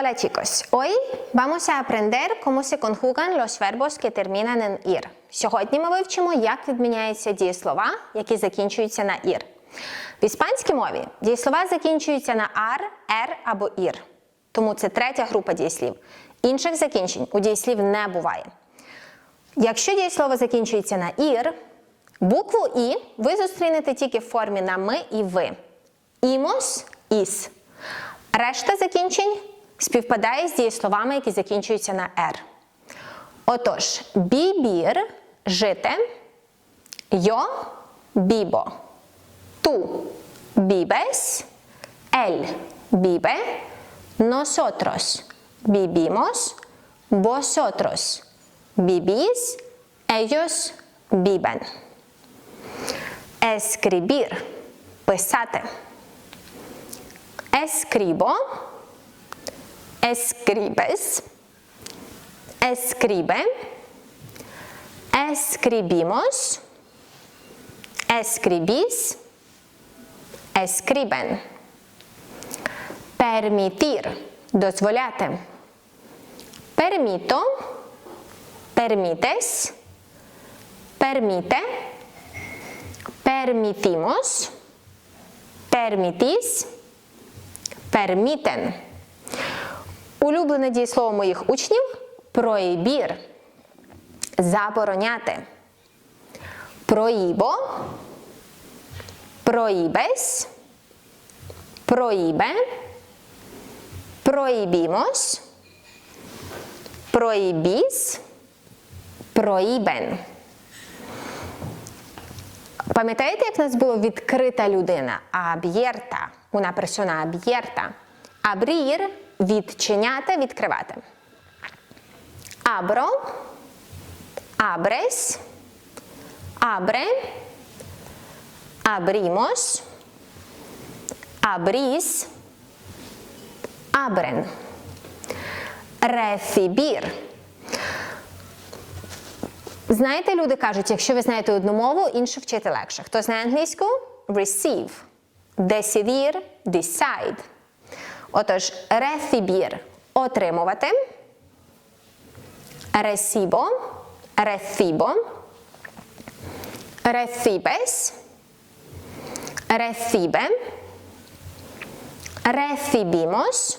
Hola chicos, hoy vamos a aprender cómo se conjugan los verbos que terminan en ir. Сьогодні ми вивчимо, як відміняються дієслова, які закінчуються на ір. В іспанській мові дієслова закінчуються на ар, ер або ір. Тому це третя група дієслів. Інших закінчень у дієслів не буває. Якщо дієслово закінчується на ір, букву І ви зустрінете тільки в формі на ми і ви. Імос іс. Решта закінчень співпадає з дієсловами, які закінчуються на «р». Отож, бібір жити, йо бібо, ту бібес, ель бібе, nosotros vivimos, vosotros vivís, ellos viven. Escribir писати. Escribo, escribes, escribe, escribimos, escribís, escriben. Permitir дозволяти. Permito, permites, permite, permitimos, permitís, permiten. Улюблене дієслово моїх учнів проїбір. Забороняти. Проїбо, проїбес, проїбе, проїбімос, проїбіс, проїбен. Пам'ятаєте, як в нас було відкрита людина? Аб'єрта. Una persona abierta. Abrir – відчиняти, відкривати. Abro, abres, abre, abrimos, abrís, abren. Recibir. Знаєте, люди кажуть, якщо ви знаєте одну мову, іншу вчити легше. Хто знає англійську? Receive. Decidir – decide. Отож, recibir – отримувати. Recibo – recibo. Recibes – recibe. Recibimos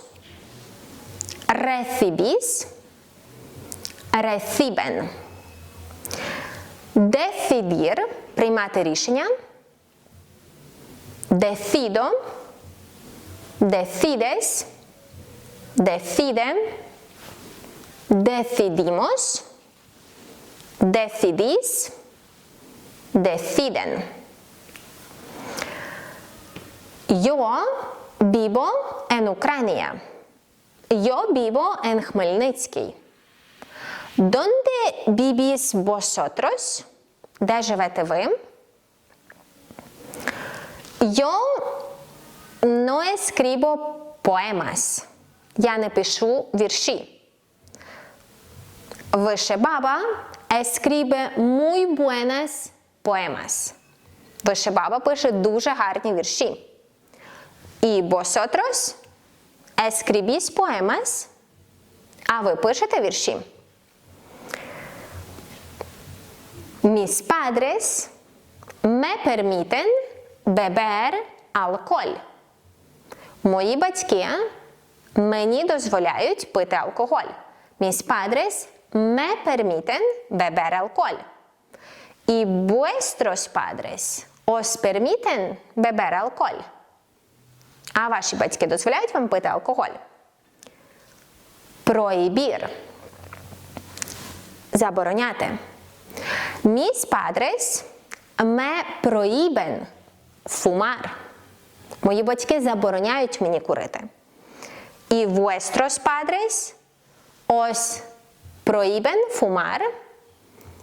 – recibís. Reciben. Decidir – приймати рішення. Decido, decides, deciden, decidimos, decidís, deciden. Yo vivo en Ucrania. Yo vivo en Хмельницький. ¿Dónde vivís vosotros? Де живете ви? Yo no escribo poemas. Я не пишу вірші. Вишебаба escribe muy buenas poemas. Вишебаба пише дуже гарні вірші. І vosotros escribís poemas. А ви пишете вірші? Mis padres me permiten beber alcohol. Мої батьки мені дозволяють пити алкоголь. Mis padres me permiten beber alcohol. Y vuestros padres os permiten beber alcohol. А ваші батьки дозволяють вам пити алкоголь? Prohibir. Забороняти. Mis padres me prohíben fumar. Мої батьки забороняють мені курити. І vuestros padres os prohíben fumar.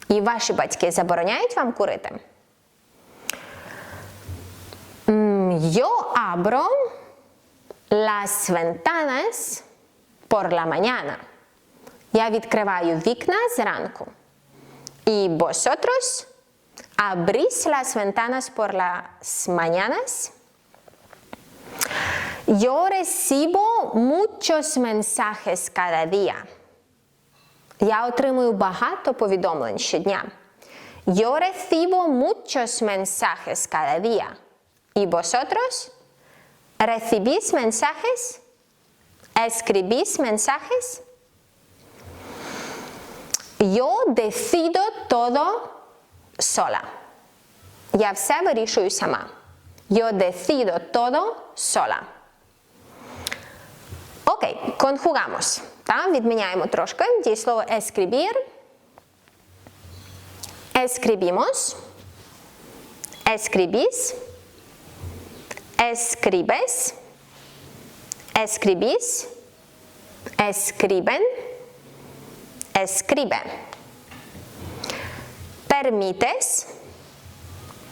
І ваші батьки забороняють вам курити. Yo abro las ventanas por la mañana. Я відкриваю вікна зранку. І vosotros abrís las ventanas por las mañanas. Yo recibo muchos mensajes cada día. Я отримую багато повідомлень щодня. Yo recibo muchos mensajes cada día. ¿Y vosotros? ¿Recibís mensajes? ¿Escribís mensajes? Yo decido todo sola. Я все вирішую сама. Yo decido todo sola. Окей, конjugamos. Та? Відміняємо трошки дієслово escribir. Escribimos. Escribís. Escribes. Escribís. Escriben. Escribe. Permites.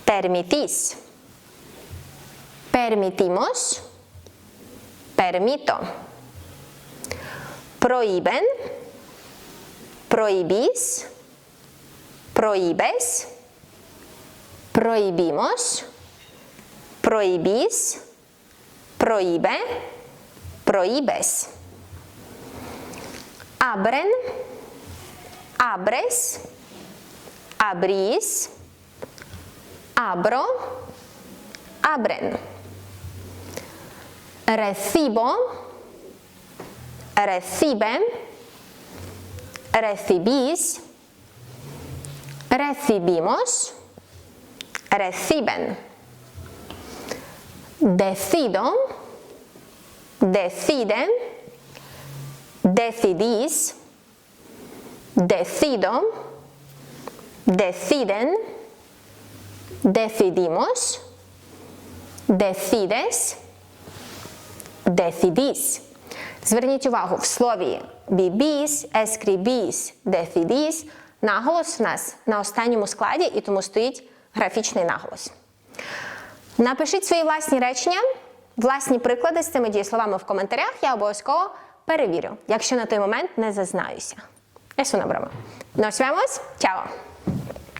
Permitís. Permitimos. Permito. Prohíben. Prohibís. Prohíbes. Prohibimos. Prohibís. Prohíbe. Prohíbes. Abren. Abres. Abrís. Abro. Abren. Recibo. Reciben. Recibís. Recibimos. Reciben. Decido. Deciden. Decidís. Decido. Deciden. Decidimos. Decides. Decidís. Зверніть увагу, в слові бібіс, ескрібіс, дефідіс наголос в нас на останньому складі, і тому стоїть графічний наголос. Напишіть свої власні речення, власні приклади з цими дієсловами в коментарях. Я обов'язково перевірю, якщо на той момент не зазнаюся. Eso no broma. Nos vemos. Chao.